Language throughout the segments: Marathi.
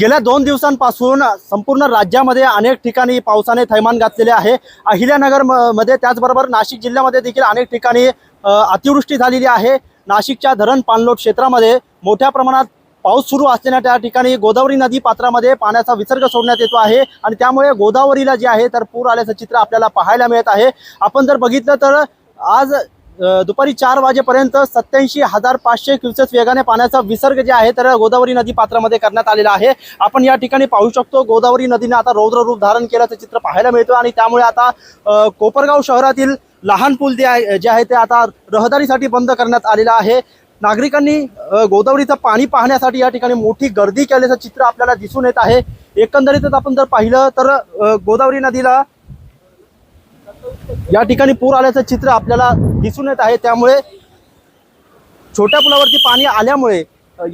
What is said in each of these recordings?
गेल्या दोन दिवसांपासून संपूर्ण राज्यामध्ये अनेक ठिकाणी पावसाने थैमान घातलेले आहे. अहिल्यानगरमध्ये त्याचबरोबर नाशिक जिल्ह्यामध्ये देखील अनेक ठिकाणी अतिवृष्टी झालेली आहे. नाशिकच्या धरण पाणलोट क्षेत्रामध्ये मोठ्या प्रमाणात पाऊस सुरू असलेल्या त्या ठिकाणी गोदावरी नदी पात्रामध्ये पाण्याचा विसर्ग सोडण्यात येतो आहे आणि त्यामुळे गोदावरीला जे आहे तर पूर आल्याचं चित्र आपल्याला पाहायला मिळत आहे. आपण जर बघितलं तर आज दुपारी चार वाजेपर्यंत सत्याऐंशी हजार पाचशे क्युसेस वेगाने पाण्याचा विसर्ग जे आहे तर गोदावरी नदी पात्रामध्ये करण्यात आलेला आहे. आपण या ठिकाणी पाहू शकतो गोदावरी नदीने आता रौद्र रूप धारण केल्याचं चित्र पाहायला मिळतं आणि त्यामुळे आता कोपरगाव शहरातील लहान पूल जे आहे जे आहे ते आता रहदारीसाठी बंद करण्यात आलेलं आहे. नागरिकांनी गोदावरीचं पाणी पाहण्यासाठी या ठिकाणी मोठी गर्दी केल्याचं चित्र आपल्याला दिसून येत आहे. एकंदरीतच आपण जर पाहिलं तर गोदावरी नदीला या ठिकाणी पूर आल्याचं चित्र आपल्याला दिसून येत आहे. त्यामुळे छोट्या पुलावरती पाणी आल्यामुळे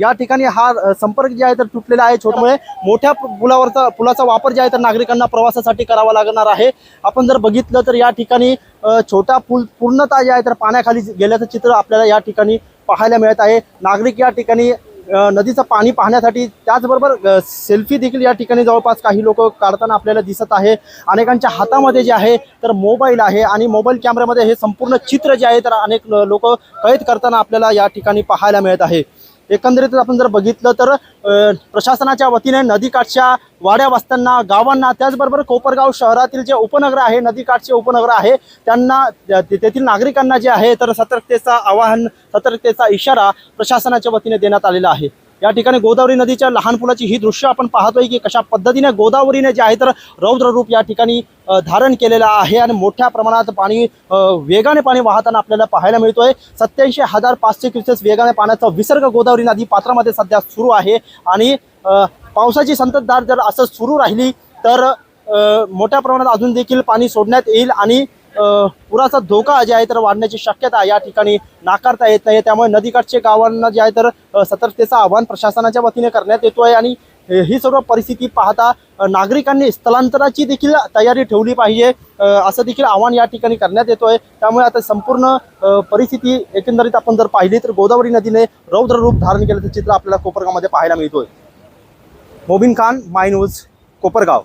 या ठिकाणी हा संपर्क जे आहे तर तुटलेला आहे. छोट्यामुळे मोठ्या पुलावरचा पुलाचा वापर जे आहे तर नागरिकांना प्रवासासाठी करावा लागणार आहे. आपण जर बघितलं तर या ठिकाणी छोटा पूल पूर्णतः जे आहे तर पाण्याखाली गेल्याचं चित्र आपल्याला या ठिकाणी पाहायला मिळत आहे. नागरिक या ठिकाणी नदीचं पाणी पाहण्यासाठी त्याचबरोबर सेल्फी देखील या ठिकाणी जवळपास काही लोक काढताना आपल्याला दिसत आहे. अनेकांच्या हातामध्ये जे आहे तर मोबाईल आहे आणि मोबाईल कॅमेऱ्यामध्ये हे संपूर्ण चित्र जे आहे तर अनेक लोक कैद करताना आपल्याला या ठिकाणी पाहायला मिळत आहे. एकंदरीत आपण जर बघितलं तर प्रशासनाच्या वतीने नदीकाठच्या वाड्या वस्त्यांना गावांना त्याचबरोबर कोपरगाव शहरातील जे उपनगर आहे नदीकाठचे उपनगर आहे त्यांना ते- तेथील नागरिकांना जे आहे तर सतर्कतेचा आवाहन सतर्कतेचा इशारा प्रशासनाच्या वतीने देण्यात आलेला आहे. या ठिकाणी गोदावरी नदीच्या लहान पुलाची ही दृश्य आपण पाहतोय की कशा पद्धतीने गोदावरीने जे आहे तर रौद्र रूप या ठिकाणी धारण केलेलं आहे आणि मोठ्या प्रमाणात पाणी वेगाने पाणी वाहताना आपल्याला पाहायला मिळतोय. सत्याऐंशी हजार पाचशे क्युसेस वेगाने पाण्याचा विसर्ग गोदावरी नदी पात्रामध्ये सध्या सुरू आहे आणि पावसाची संततधार जर असं सुरू राहिली तर मोठ्या प्रमाणात अजून देखील पाणी सोडण्यात येईल आणि पुराचा धोका जे आहे तर वाढण्याची शक्यता या ठिकाणी नाकारता येत नाही. त्यामुळे नदीकाठचे गावांना जे आहे तर सतर्कतेचं आव्हान प्रशासनाच्या वतीने करण्यात येतो आहे आणि ही सर्व परिस्थिती पाहता नागरिकांनी स्थलांतराची देखील तयारी ठेवली पाहिजे असं देखील आव्हान या ठिकाणी करण्यात येतो आहे. त्यामुळे आता संपूर्ण परिस्थिती एकंदरीत आपण जर पाहिली तर गोदावरी नदीने रौद्र रूप धारण केल्याचं चित्र आपल्याला कोपरगावमध्ये पाहायला मिळतोय. Mobin Khan my news Kopargaon.